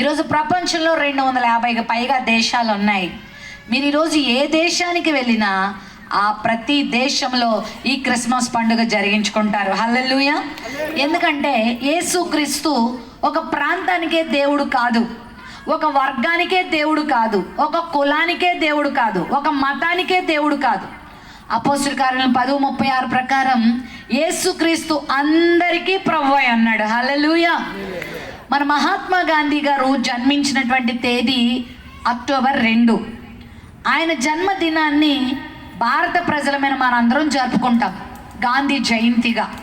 ఈరోజు ప్రపంచంలో రెండు వందల యాభైకి పైగా దేశాలు ఉన్నాయి. మీరు ఈరోజు ఏ దేశానికి వెళ్ళినా ఆ ప్రతి దేశంలో ఈ క్రిస్మస్ పండుగ జరిగించుకుంటారు. హల్లెలూయ. ఎందుకంటే యేసుక్రీస్తు ఒక ప్రాంతానికే దేవుడు కాదు. ఒక వర్గానికే దేవుడు కాదు. ఒక కులానికే దేవుడు కాదు. ఒక మతానికే దేవుడు కాదు. అపోస్తుల కార్యాలను పదవు ముప్పై ఆరు ప్రకారం యేసుక్రీస్తు అందరికీ ప్రభు అన్నాడు. హల్లెలూయా. మన మహాత్మా గాంధీ గారు జన్మించినటువంటి తేదీ అక్టోబర్ రెండు. ఆయన జన్మదినాన్ని భారత ప్రజలమైన మనందరం జరుపుకుంటాం. గాంధీ జయంతిగా.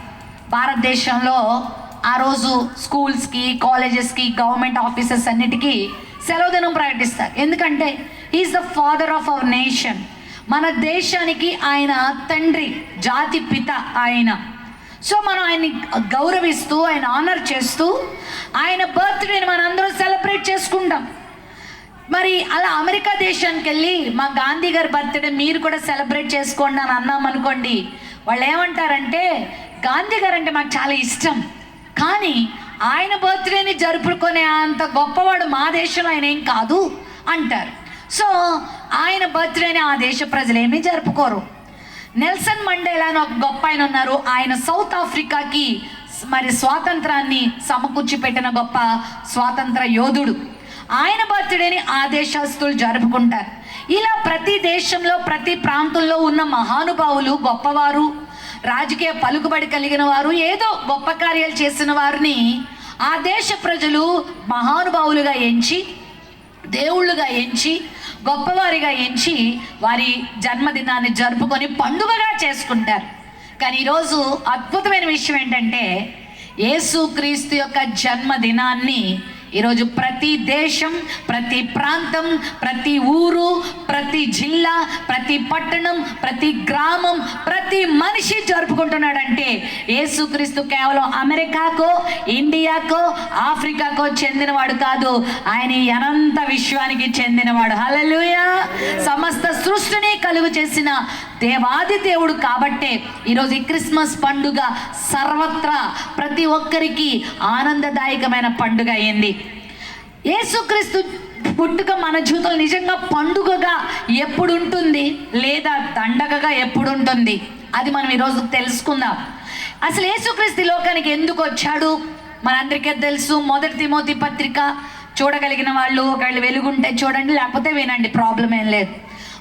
భారతదేశంలో ఆ రోజు స్కూల్స్కి కాలేజెస్కి గవర్నమెంట్ ఆఫీసెస్ అన్నిటికీ సెలవు దినం ప్రకటిస్తారు. ఎందుకంటే is the father of our nation మన దేశానికి ఆయన తండ్రి జాతి పిత ఆయన. సో మనం ఆయన్ని గౌరవిస్తూ ఆయన ఆనర్ చేస్తూ ఆయన బర్త్డేని మనం అందరూ సెలబ్రేట్ చేసుకుంటాం. మరి అలా అమెరికా దేశానికి వెళ్ళి మా గాంధీ గారి బర్త్డే మీరు కూడా సెలబ్రేట్ చేసుకోండి అని అన్నాం అనుకోండి వాళ్ళు ఏమంటారంటే గాంధీ గారు అంటే మాకు చాలా ఇష్టం. కానీ ఆయన బర్త్డేని జరుపుకునే అంత గొప్పవాడు మా దేశంలో ఆయన ఏం కాదు అంటారు. సో ఆయన బర్త్డేని ఆ దేశ ప్రజలు ఏమీ జరుపుకోరు. నెల్సన్ మండేలా అని ఒక గొప్ప ఆయన ఉన్నారు. ఆయన సౌత్ ఆఫ్రికాకి మరి స్వాతంత్రాన్ని సమకూర్చి పెట్టిన గొప్ప స్వాతంత్ర యోధుడు. ఆయన బర్త్డేని ఆ దేశస్తులు జరుపుకుంటారు. ఇలా ప్రతి దేశంలో ప్రతి ప్రాంతంలో ఉన్న మహానుభావులు గొప్పవారు రాజకీయ పలుకుబడి కలిగిన వారు ఏదో గొప్ప కార్యాలు చేసిన వారిని ఆ దేశ ప్రజలు మహానుభావులుగా ఎంచి దేవుళ్ళుగా ఎంచి గొప్పవారిగా ఎంచి వారి జన్మదినాన్ని జరుపుకొని పండుగగా చేసుకుంటారు. కానీ ఈరోజు అద్భుతమైన విషయం ఏంటంటే యేసుక్రీస్తు యొక్క జన్మదినాన్ని ఈరోజు ప్రతి దేశం ప్రతి ప్రాంతం ప్రతి ఊరు ప్రతి జిల్లా ప్రతి పట్టణం ప్రతి గ్రామం ప్రతి మనిషి జరుపుకుంటున్నాడంటే యేసుక్రీస్తు కేవలం అమెరికాకో ఇండియాకో ఆఫ్రికాకో చెందినవాడు కాదు. ఆయన అనంత విశ్వానికి చెందినవాడు. హల్లెలూయా! సమస్త సృష్టిని కలుగు చేసిన దేవాది దేవుడు కాబట్టే ఈరోజు ఈ క్రిస్మస్ పండుగ సర్వత్రా ప్రతి ఒక్కరికి ఆనందదాయకమైన పండుగ అయింది. యేసుక్రీస్తు పుట్టుక మన జీవితంలో నిజంగా పండుగగా ఎప్పుడు ఉంటుంది లేదా దండగగా ఎప్పుడు ఉంటుంది అది మనం ఈరోజు తెలుసుకుందాం. అసలు యేసుక్రీస్తు లోకానికి ఎందుకు వచ్చాడు? మనందరికీ తెలుసు మొదటి తిమోతి పత్రిక చూడగలిగిన వాళ్ళు ఒకవేళ వెలుగుంటే చూడండి లేకపోతే వినండి ప్రాబ్లం ఏం లేదు.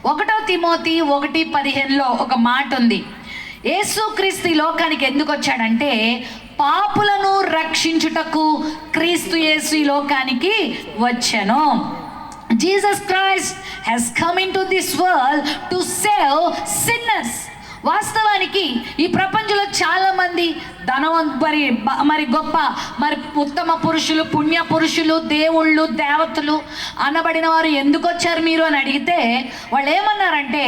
ఒకటో తిమోతి ఒకటి పదిహేనులో ఒక మాట ఉంది. యేసుక్రీస్తు ఈ లోకానికి ఎందుకు వచ్చాడంటే పాపులను రక్షించుటకు క్రీస్తు యేసు ఈ లోకానికి వచ్చాను. Jesus Christ has come into this world to save sinners. వాస్తవానికి ఈ ప్రపంచంలో చాలా మంది ధనవంత మరి మరి గొప్ప మరి ఉత్తమ పురుషులు పుణ్య పురుషులు దేవుళ్ళు దేవతలు అనబడిన వారు ఎందుకు వచ్చారు మీరు అని అడిగితే వాళ్ళు ఏమన్నారంటే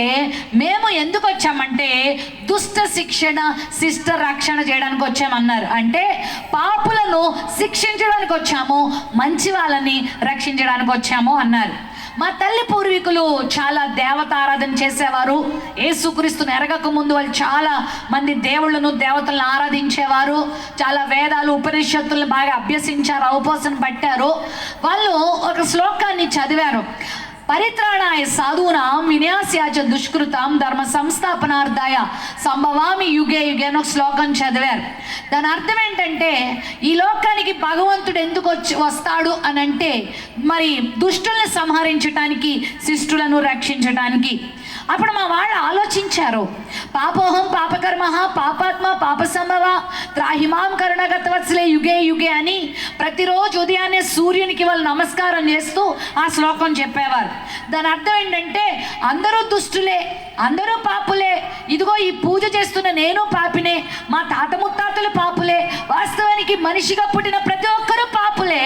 మేము ఎందుకు వచ్చామంటే దుష్ట శిక్షణ శిష్ట రక్షణ చేయడానికి వచ్చామన్నారు. అంటే పాపులను శిక్షించడానికి వచ్చాము మంచి వాళ్ళని రక్షించడానికి వచ్చాము అన్నారు. మా తల్లి పూర్వీకులు చాలా దేవతారాధన చేసేవారు. యేసుక్రీస్తుని ఎరగక ముందు వాళ్ళు చాలా మంది దేవుళ్ళను దేవతలను ఆరాధించేవారు. చాలా వేదాలు ఉపనిషత్తులను బాగా అభ్యసించారు అవపోసన పట్టారు. వాళ్ళు ఒక శ్లోకాన్ని చదివారు. పరిత్రాణాయ సాధూనాం విన్యాస్యాచ దుష్కృతం ధర్మ సంస్థాపనార్థాయ సంభవామి యుగే యుగే అని ఒక శ్లోకం చదివారు. దాని అర్థం ఏంటంటే ఈ లోకానికి భగవంతుడు ఎందుకు వచ్చి వస్తాడు అని అంటే మరి దుష్టుల్ని సంహరించటానికి శిష్టులను రక్షించటానికి అప్పుడు మా వాళ్ళు ఆలోచించారు. పాపోహం పాపకర్మ పాపాత్మ పాప సంభవ త్రాహిమాం కరుణగతవత్సలే యుగే యుగే అని ప్రతిరోజు ఉదయాన్నే సూర్యునికి వాళ్ళు నమస్కారం చేస్తూ ఆ శ్లోకం చెప్పేవారు. దాని అర్థం ఏంటంటే అందరూ దుష్టులే అందరూ పాపులే ఇదిగో ఈ పూజ చేస్తున్న నేను పాపినే మా తాత ముత్తాతలు పాపులే వాస్తవానికి మనిషిగా పుట్టిన ప్రతి ఒక్కరూ పాపులే.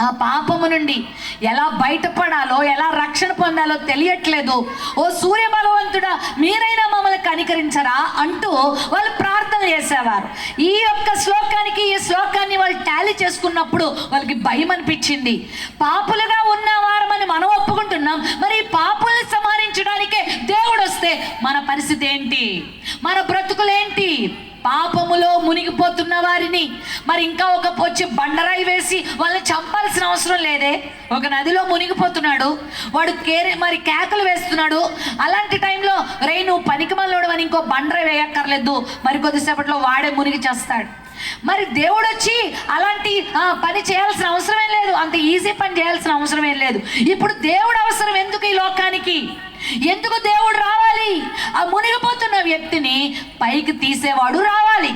ఆ పాపము నుండి ఎలా బయటపడాలో ఎలా రక్షణ పొందాలో తెలియట్లేదు. ఓ సూర్య భగవంతుడా మీరైనా మమ్మల్ని కనికరించరా అంటూ వాళ్ళు ప్రార్థన చేసేవారు. ఈ యొక్క శ్లోకానికి ఈ శ్లోకాన్ని వాళ్ళు టాలీ చేసుకున్నప్పుడు వాళ్ళకి భయం అనిపించింది. పాపులుగా ఉన్నవారమని మనం ఒప్పుకుంటున్నాం. మరి ఈ పాపుల్ని సంహరించడానికే దేవుడు వస్తే మన పరిస్థితి ఏంటి? మన బ్రతుకులేంటి పాపములో మునిగిపోతున్న వారిని. మరి ఇంకా ఒక వచ్చి బండరాయి వేసి వాళ్ళని చంపాల్సిన అవసరం లేదే? ఒక నదిలో మునిగిపోతున్నాడు. వాడు కేరే మరి కేకలు వేస్తున్నాడు. అలాంటి టైంలో రే నువ్వు అని ఇంకో బండరాయి వేయక్కర్లేదు. మరి కొద్దిసేపట్లో వాడే మునిగి చేస్తాడు. మరి దేవుడు వచ్చి అలాంటి పని చేయాల్సిన అవసరమే లేదు. అంత ఈజీ పని చేయాల్సిన అవసరమే లేదు. ఇప్పుడు దేవుడు అవసరం ఎందుకు ఈ లోకానికి? ఎందుకు దేవుడు రావాలి? ఆ మునిగిపోతున్న వ్యక్తిని పైకి తీసేవాడు రావాలి.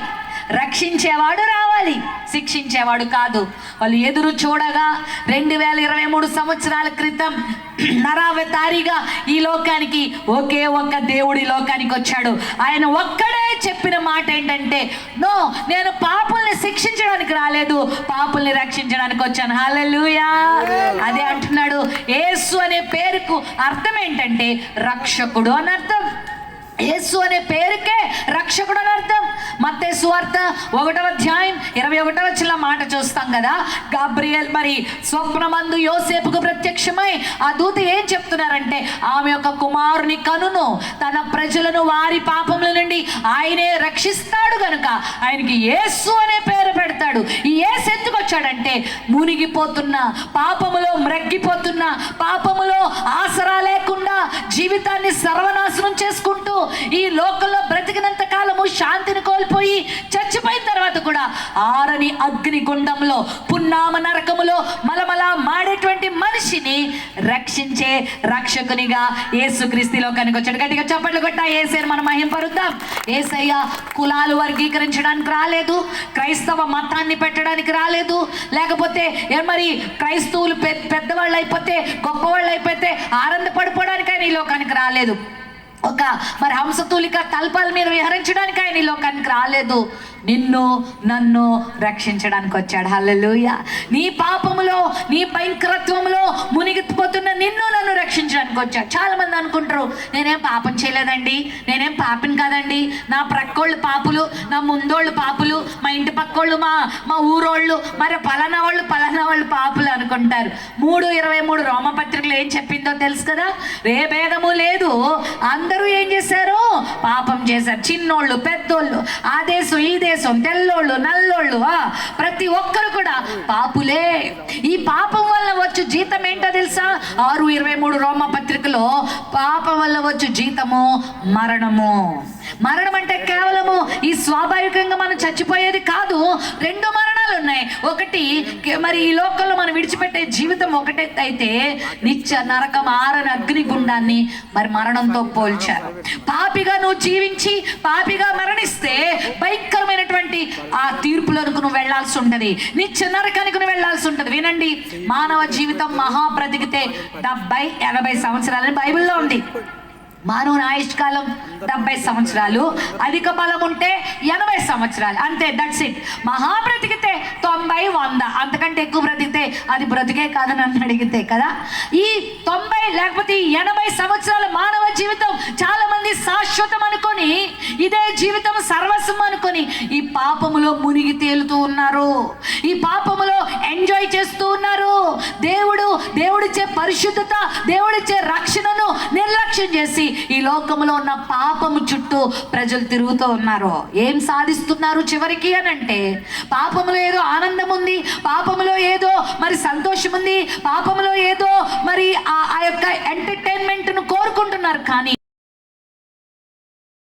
రక్షించేవాడు రావాలి శిక్షించేవాడు కాదు. వాళ్ళు ఎదురు చూడగా రెండు వేల ఇరవై మూడు సంవత్సరాల క్రితం నరావతారిగా ఈ లోకానికి ఒకే ఒక్క దేవుడు లోకానికి వచ్చాడు. ఆయన ఒక్కడే చెప్పిన మాట ఏంటంటే నో నేను పాపుల్ని శిక్షించడానికి రాలేదు పాపుల్ని రక్షించడానికి వచ్చాను. హల్లెలూయా. అదే అంటున్నాడు. యేసు అనే పేరుకు అర్థం ఏంటంటే రక్షకుడు అని అర్థం. యేసు అనే పేరుకే రక్షకుడు అని అర్థం. మత్తే సువార్త ఒకటవ అధ్యాయం ఇరవై ఒకటవ చిన్న మాట చూస్తాం కదా. గాబ్రియల్ మరి స్వప్నమందు యోసేపుకు ప్రత్యక్షమై ఆ దూత ఏం చెప్తున్నారంటే ఆమె యొక్క కుమారుని కనును తన ప్రజలను వారి పాపముల నుండి ఆయనే రక్షిస్తాడు గనుక ఆయనకి యేసు అనే పేరు పెడతాడు. ఈ ఏసు ఎందుకు వచ్చాడంటే మునిగిపోతున్న పాపములో మ్రగ్గిపోతున్న పాపములో ఆసరా లేకుండా జీవితాన్ని సర్వనాశనం చేసుకుంటూ ఈ లోకంలో బ్రతికినంత కాలము శాంతిని కోల్పోయి చచ్చిపోయిన తర్వాత కూడా ఆరని అగ్ని గుండంలో పున్నామ నరకములో మలమల మాడేటువంటి మనిషిని రక్షించే రక్షకునిగా యేసుక్రీస్తులో కనుకొచ్చాడు గట్టిగా చప్పట్లు కొట్టా ఏసే మనం మహింపరుద్దాం. ఏసయ్య కులాలు వర్గీకరించడానికి రాలేదు క్రైస్తవ మతాన్ని పెట్టడానికి రాలేదు. లేకపోతే ఏ మరి క్రైస్తవులు పె- పెద్దవాళ్ళు అయిపోతే గొప్పవాళ్ళు అయిపోతే ఆనందపడిపోవడానికి ఆయన ఈ లోకానికి రాలేదు. ఒక మరి హంసతూలిక తల్పాల మీద విహరించడానికి ఆయన ఈ లోకానికి రాలేదు. నిన్ను నన్ను రక్షించడానికి వచ్చాడు. హల్లెలూయ. నీ పాపములో నీ భయంకరత్వంలో మునిగిపోతున్న నిన్ను నన్ను రక్షించడానికి వచ్చాడు. చాలా మంది అనుకుంటారు నేనేం పాపం చేయలేదండి నేనేం పాపిని కాదండి. నా ప్రక్కోళ్ళు పాపులు నా ముందోళ్ళు పాపులు మా ఇంటి పక్కోళ్ళు మా మా ఊరోళ్ళు మరి పలానా వాళ్ళు పలానా వాళ్ళు పాపులు అనుకుంటారు. మూడు ఇరవై మూడు రోమపత్రికలు ఏం చెప్పిందో తెలుసు కదా? రే భేదము లేదు. అందరూ ఏం చేశారు? పాపం చేశారు. చిన్నోళ్ళు పెద్దోళ్ళు ఆ దేశం ఈ దేశం తెల్లోళ్ళు నల్లోళ్ళు ప్రతి ఒక్కరు కూడా పాపులే. ఈ పాపం వల్ల వచ్చు జీతం ఏంటో తెలుసా? ఆరు ఇరవై మూడు రోమ పత్రికలో పాపం వల్ల వచ్చు జీతము మరణము. మరణం అంటే కేవలము ఈ స్వాభావికంగా మనం చచ్చిపోయేది కాదు రెండు విషయాలు ఉన్నాయి. ఒకటి మరి ఈ లోకంలో మనం విడిచిపెట్టే జీవితం ఒకటే అయితే నిత్య నరకం ఆరని అగ్నిగుండాన్ని మరి మరణంతో పోల్చారు. పాపిగా నువ్వు జీవించి పాపిగా మరణిస్తే భయంకరమైనటువంటి ఆ తీర్పులకు నువ్వు వెళ్ళాల్సి ఉంటది. నిత్య నరకానికి నువ్వు వెళ్ళాల్సి ఉంటది. వినండి మానవ జీవితం మహా బ్రతికితే డెబ్బై ఎనభై సంవత్సరాలని బైబిల్లో ఉంది. మానవుని ఆయుష్కాలం డెబ్బై సంవత్సరాలు అధిక బలం ఉంటే ఎనభై సంవత్సరాలు. అంతే దట్స్ ఇట్ మహా బ్రతికితే తొంభై వంద. అంతకంటే ఎక్కువ బ్రతికితే అది బ్రతికే కాదని నన్ను అడిగితే కదా? ఈ తొంభై లేకపోతే ఎనభై సంవత్సరాల మానవ జీవితం చాలా మంది శాశ్వతం అనుకొని ఇదే జీవితం సర్వ పాపములో మునిగి తేలుతూ ఉన్నారు. ఈ పాపములో ఎంజాయ్ చేస్తూ ఉన్నారు. దేవుడు దేవుడిచ్చే పరిశుద్ధత దేవుడిచ్చే రక్షణను నిర్లక్ష్యం చేసి ఈ లోకంలో ఉన్న పాపము చుట్టూ ప్రజలు తిరుగుతూ ఉన్నారు. ఏం సాధిస్తున్నారు చివరికి అని అంటే పాపములో ఏదో ఆనందం ఉంది పాపములో ఏదో మరి సంతోషం ఉంది పాపములో ఏదో మరి ఆ ఆ యొక్క ఎంటర్టైన్మెంట్ను కోరుకుంటున్నారు కానీ